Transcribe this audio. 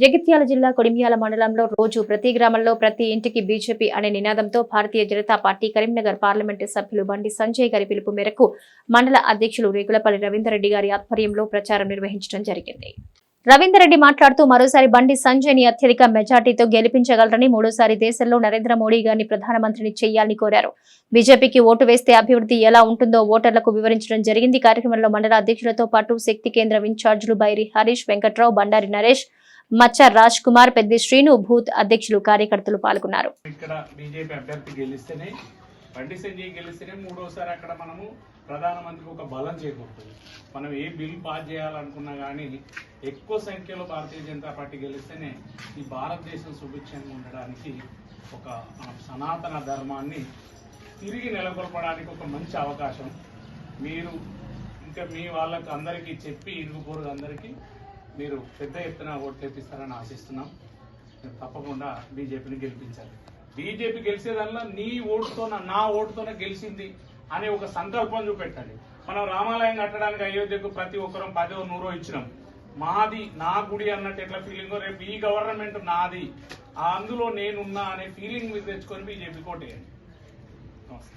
జగిత్యాల జిల్లా కొడిమియాల మండలంలో రోజు ప్రతి గ్రామంలో ప్రతి ఇంటికి బీజేపీ అనే నినాదంతో భారతీయ జనతా పార్టీ కరీంనగర్ పార్లమెంటు సభ్యులు బండి సంజయ్ గారి పిలుపు మేరకు మండల అధ్యక్షులు రేగులపల్లి రవీందర్రెడ్డి గారి ఆధ్వర్యంలో ప్రచారం నిర్వహించడం జరిగింది. రవీందర్రెడ్డి మాట్లాడుతూ మరోసారి బండి సంజయ్ని అత్యధిక మెజార్టీతో గెలిపించగలరని మూడోసారి దేశంలో నరేంద్ర మోడీ గారిని ప్రధానమంత్రిని చేయాలని కోరారు. బీజేపీకి ఓటు వేస్తే అభివృద్ధి ఎలా ఉంటుందో ఓటర్లకు వివరించడం జరిగింది. కార్యక్రమంలో మండల అధ్యక్షులతో పాటు శక్తి కేంద్రం ఇన్ఛార్జీలు బైరి హరీష్ వెంకట్రావు బండారి నరేష్ మచ్చ రాజ్ కుమార్ పెద్ది శ్రీను బూత్ అధ్యక్షులు కార్యకర్తలు పాల్గొన్నారు. ఇక్కడ బీజేపీ అభ్యర్థి గెలిస్తేనే బండి సంజయ్ గెలిస్తేనే మూడోసారి అక్కడ మనము ప్రధానమంత్రికి ఒక బలం చేకూరుతుంది. మనం ఏ బిల్ పాస్ చేయాలనుకున్నా కానీ ఎక్కువ సంఖ్యలో భారతీయ జనతా పార్టీ గెలిస్తేనే ఈ భారతదేశం సుభిక్షంగా ఉండడానికి ఒక సనాతన ధర్మాన్ని తిరిగి నెలకొల్పడానికి ఒక మంచి అవకాశం. మీరు ఇంకా మీ వాళ్ళకు అందరికీ చెప్పి ఇరుగుపోరు అందరికీ మీరు పెద్ద ఎత్తున ఓట్లు తెప్పిస్తారని ఆశిస్తున్నాం. తప్పకుండా బీజేపీని గెలిపించాలి. బీజేపీ గెలిచేదల్లా నీ ఓటుతోన నా ఓటుతోనే గెలిచింది అనే ఒక సంకల్పం చూపెట్టండి మనం రామాలయం కట్టడానికి అయోధ్యకు ప్రతి ఒక్కరం పదో నూరో ఇచ్చినాం. మాది నా గుడి అన్నట్టు ఎట్లా ఫీలింగ్ రేపు ఈ గవర్నమెంట్ నాది. అందులో నేనున్నా అనే ఫీలింగ్ మీరు తెచ్చుకొని బీజేపీ కోటేయండి నమస్తే.